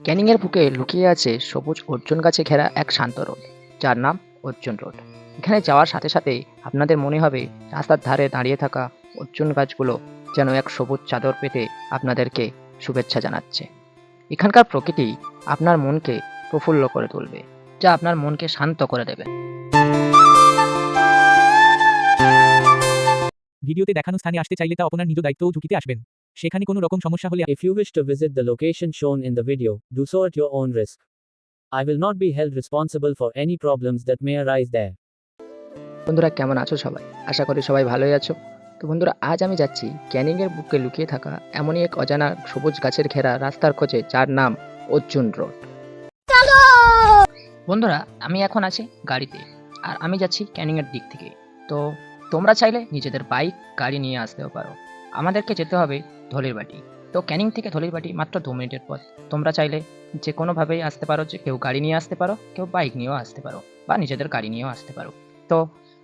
ক্যানিংয়ের বুকে লুকিয়ে আছে সবুজ অর্জুন গাছে ঘেরা এক শান্ত রোড। যার নাম অর্জুন রোড। এখানে যাওয়ার সাথে সাথে আপনাদের মনে হবে রাস্তার ধারে দাঁড়িয়ে থাকা অর্জুন গাছগুলো যেন এক সবুজ চাদর পেতে আপনাদেরকে শুভেচ্ছা জানাচ্ছে। এখানকার প্রকৃতি আপনার মনকে প্রফুল্ল করে তুলবে, যা আপনার মনকে শান্ত করে দেবে। ভিডিওতে দেখানো স্থানে আসতে চাইলে তা আপনার নিজ দায়িত্ব ও ঝুঁকিতে আসবেন। সেখানে কোনো রকম সমস্যা হলে If you wish to visit the location shown in the video, do so at your own risk. I will not be held responsible for any problems that may arise there. বন্ধুরা কেমন আছো সবাই? আশা করি সবাই ভালোই আছো। তো বন্ধুরা আজ আমি যাচ্ছি ক্যানিংয়ের বুকে লুকিয়ে থাকা এমনই এক অজানা সবুজ গাছের ঘেরা রাস্তার খোঁজে যার নাম অর্জুন রোড। বন্ধুরা আমি এখন আছি গাড়িতে আর আমি যাচ্ছি ক্যানিংয়ের দিক থেকে। তো তোমরা চাইলে নিজেদের বাইক গাড়ি নিয়ে আসতেও পারো। আমাদেরকে যেতে হবে ধলির বাটি। তো ক্যানিং থেকে ধলির বাটি মাত্র দু মিনিটের পথ তোমরা চাইলে যে কোনোভাবেই আসতে পারো, যে কেউ গাড়ি নিয়ে আসতে পারো, কেউ বাইক নিয়েও আসতে পারো বা নিজেদের গাড়ি নিয়েও আসতে পারো। তো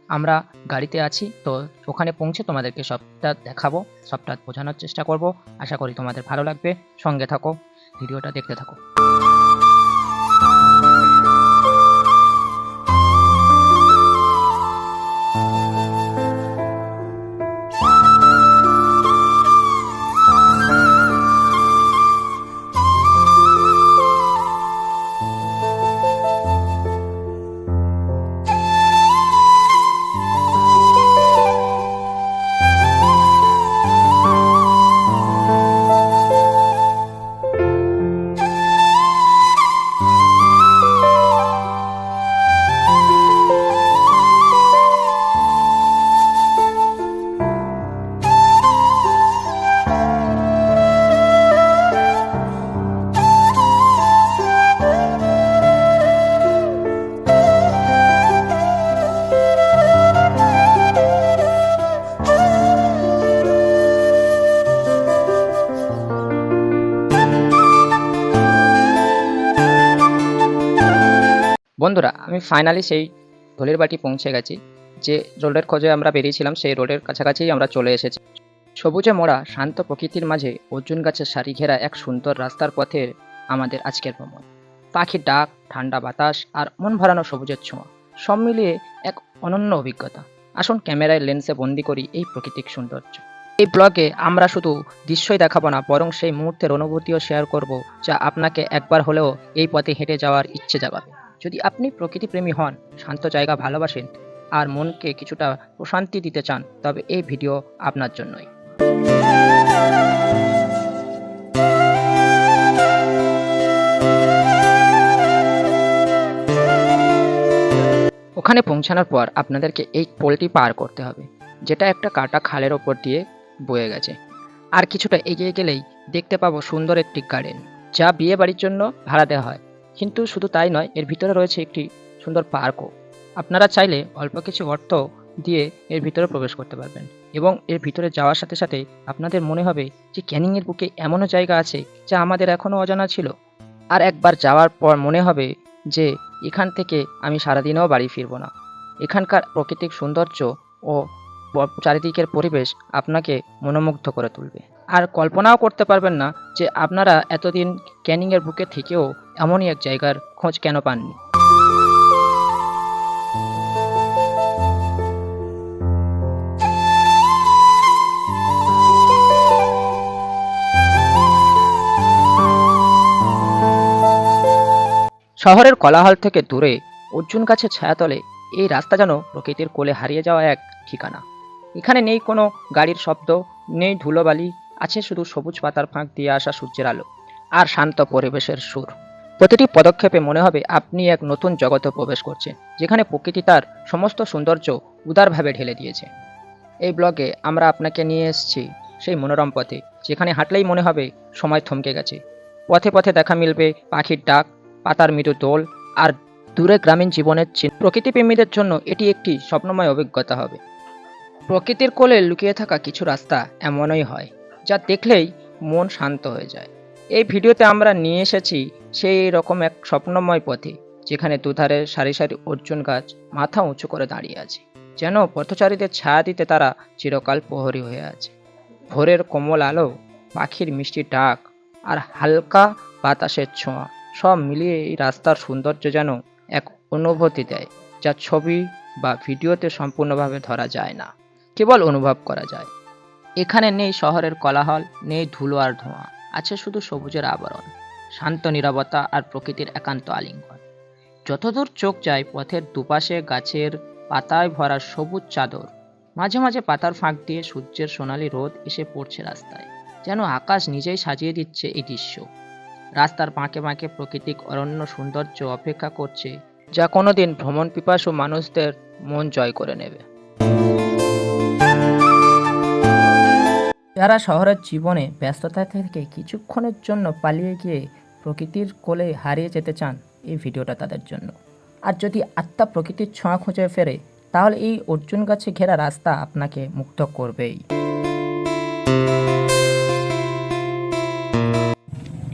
আমরা গাড়িতে আছি, তো ওখানে পৌঁছে তোমাদেরকে সবটা দেখাবো, সবটা বোঝানোর চেষ্টা করব। আশা করি তোমাদের ভালো লাগবে। সঙ্গে থাকো, ভিডিওটা দেখতে থাকো। বন্ধুরা, আমি ফাইনালি সেই ধলির বাটি পৌঁছে গেছি, যে রোডের খোঁজে আমরা বেরিয়েছিলাম, সেই রোডের কাছাকাছি আমরা চলে এসেছি। সবুজে মোড়া শান্ত প্রকৃতির মাঝে অর্জুন গাছের সারি ঘেরা এক সুন্দর রাস্তার পথে আমাদের আজকের ভ্রমণ। পাখির ডাক, ঠান্ডা বাতাস আর মন ভরানো সবুজের ছোঁয়া, সব মিলিয়ে এক অনন্য অভিজ্ঞতা। আসুন ক্যামেরায় লেন্সে বন্দি করি এই প্রাকৃতিক সৌন্দর্য। এই ব্লগে আমরা শুধু দৃশ্যই দেখাবো না, বরং সেই মুহূর্তের অনুভূতিও শেয়ার করব, যা আপনাকে একবার হলেও এই পথে হেঁটে যাওয়ার ইচ্ছে জাগাবে। যদি আপনি প্রকৃতিপ্রেমী হন, শান্ত জায়গা ভালোবাসেন, আর মনকে কিছুটা প্রশান্তি দিতে চান, তবে এই ভিডিও আপনার জন্যই। ওখানে পৌঁছানোর পর আপনাদেরকে এই পোলটি পার করতে হবে, যেটা একটা কাটা খালের ওপর দিয়ে বয়ে গেছে। আর কিছুটা এগিয়ে গেলেই দেখতে পাবো সুন্দর একটি গার্ডেন, যা বিয়ে বাড়ির জন্য ভাড়া দেওয়া হয়। কিন্তু শুধু তাই নয়, এর ভিতরে রয়েছে একটি সুন্দর পার্কও। আপনারা চাইলে অল্প কিছু অর্থ দিয়ে এর ভিতরে প্রবেশ করতে পারবেন এবং এর ভিতরে যাওয়ার সাথে সাথে আপনাদের মনে হবে যে ক্যানিংয়ের বুকে এমনও জায়গা আছে যা আমাদের এখনও অজানা ছিল। আর একবার যাওয়ার পর মনে হবে যে এখান থেকে আমি সারাদিনেও বাড়ি ফিরবো না। এখানকার প্রাকৃতিক সৌন্দর্য ও চারিদিকের পরিবেশ আপনাকে মনোমুগ্ধ করে তুলবে। আর কল্পনাও করতে পারবেন না যে আপনারা এতদিন ক্যানিংয়ের বুকে থেকেও এমনই এক জায়গার খোঁজ কেন পাননি। শহরের কোলাহল থেকে দূরে অর্জুন গাছের ছায়াতলে এই রাস্তা যেন প্রকৃতির কোলে হারিয়ে যাওয়া এক ঠিকানা। এখানে নেই কোনো গাড়ির শব্দ, নেই ধুলোবালি আছে শুধু সবুজ পাতার ফাঁক দিয়ে আসা সূর্যের আলো আর শান্ত পরিবেশের সুর। প্রতিটি পদক্ষেপে মনে হবে আপনি এক নতুন জগতে প্রবেশ করছেন, যেখানে প্রকৃতি তার সমস্ত সৌন্দর্য উদারভাবে ঢেলে দিয়েছে। এই ব্লগে আমরা আপনাকে নিয়ে এসেছি সেই মনোরম পথে, যেখানে হাঁটলেই মনে হবে সময় থমকে গেছে। পথে পথে দেখা মিলবে পাখির ডাক, পাতার মৃদু দোল আর দূরে গ্রামীণ জীবনের চিহ্ন। প্রকৃতিপ্রেমীদের জন্য এটি একটি স্বপ্নময় অভিজ্ঞতা হবে। প্রকৃতির কোলে লুকিয়ে থাকা কিছু রাস্তা এমনই হয়। যা দেখলেই মন শান্ত হয়ে যায়। এই ভিডিওতে আমরা নিয়ে এসেছি সেই রকম এক স্বপ্নময় পথে, যেখানে দুধারে সারি সারি অর্জুন গাছ মাথা উঁচু করে দাঁড়িয়ে আছে, যেন পথচারীদের ছায়া দিতে তারা চিরকাল প্রহরী হয়ে আছে। ভোরের কোমল আলো, পাখির মিষ্টি ডাক আর হালকা বাতাসের ছোঁয়া সব মিলিয়ে এই রাস্তার সৌন্দর্য যেন এক অনুভূতি দেয়, যা ছবি বা ভিডিওতে সম্পূর্ণভাবে ধরা যায় না, কেবল অনুভব করা যায়। এখানে নেই শহরের কোলাহল, নেই ধুলো আর ধোঁয়া, আছে শুধু সবুজের আবরণ, শান্ত নীরবতা আর প্রকৃতির একান্ত আলিঙ্গন। যতদূর চোখ যায়, পথের দুপাশে গাছের পাতায় ভরা সবুজ চাদর, মাঝে মাঝে পাতার ফাঁক দিয়ে সূর্যের সোনালি রোদ এসে পড়ছে রাস্তায়, যেন আকাশ নিজেই সাজিয়ে দিচ্ছে এই দৃশ্য। রাস্তার বাঁকে বাঁকে প্রাকৃতিক অরণ্য সৌন্দর্য অপেক্ষা করছে, যা কোনোদিন ভ্রমণ পিপাসু মানুষদের মন জয় করে নেবে। যারা শহরের জীবনে ব্যস্ততা থেকে কিছুক্ষণের জন্য পালিয়ে গিয়ে প্রকৃতির কোলে হারিয়ে যেতে চান এই ভিডিওটা তাদের জন্য। আর যদি আত্মা প্রকৃতির ছোঁয়া খুঁজে ফেরে, তাহলে এই অর্জুন গাছে ঘেরা রাস্তা আপনাকে মুক্ত করবেই।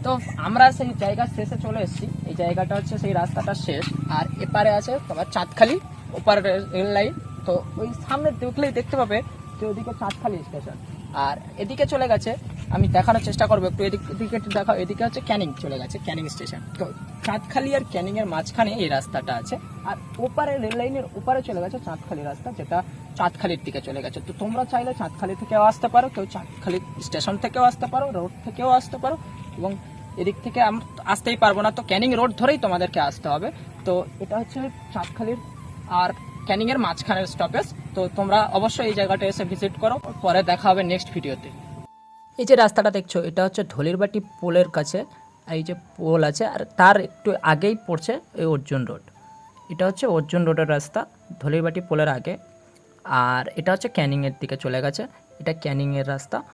তো আমরা সেই জায়গার শেষে চলে এসেছি। এই জায়গাটা হচ্ছে সেই রাস্তাটা শেষ। আর এপারে আছে তোমার চাঁদখালি, ওপারে রেল লাইন। তো ওই সামনে দেখলেই দেখতে পাবে যে ওদিকে চাঁদখালি স্টেশন আর এদিকে চলে গেছে, আমি দেখানোর চেষ্টা করব, একটু এদিক, এদিকে দেখাও, এদিকে হচ্ছে ক্যানিং চলে গেছে, ক্যানিং স্টেশন। তো চাঁদখালি আর ক্যানিং এর মাঝখানে এই রাস্তাটা আছে, আর ওপারে রেল লাইনের ওপারে চলে গেছে চাঁদখালি রাস্তা, যেটা চাঁদখালির দিকে চলে গেছে। তো তোমরা চাইলে চাঁদখালি থেকেও আসতে পারো, কেউ চাঁদখালি স্টেশন থেকেও আসতে পারো, রোড থেকেও আসতে পারো, এবং এদিক থেকে আমরা আসতেই পারব না। তো ক্যানিং রোড ধরেই তোমাদেরকে আসতে হবে। তো এটা হচ্ছে চাঁদখালির, আর ক্যানিং এর মাঝখানের স্টপেজ তো তোমরা অবশ্যই এই জায়গাটা এসে ভিজিট করো। পরে দেখা হবে নেক্সট ভিডিওতে। এই যে রাস্তাটা দেখছ, এটা হচ্ছে ধলিরবাটি পোলের কাছে। আর এই যে পোল আছে, আর তার একটু আগেই পড়ছে এই অর্জুন রোড। এটা হচ্ছে অর্জুন রোডের রাস্তা ধলিরবাটি পোলের আগে। আর এটা হচ্ছে ক্যানিংয়ের দিকে চলে গেছে। এটা ক্যানিংয়ের রাস্তা।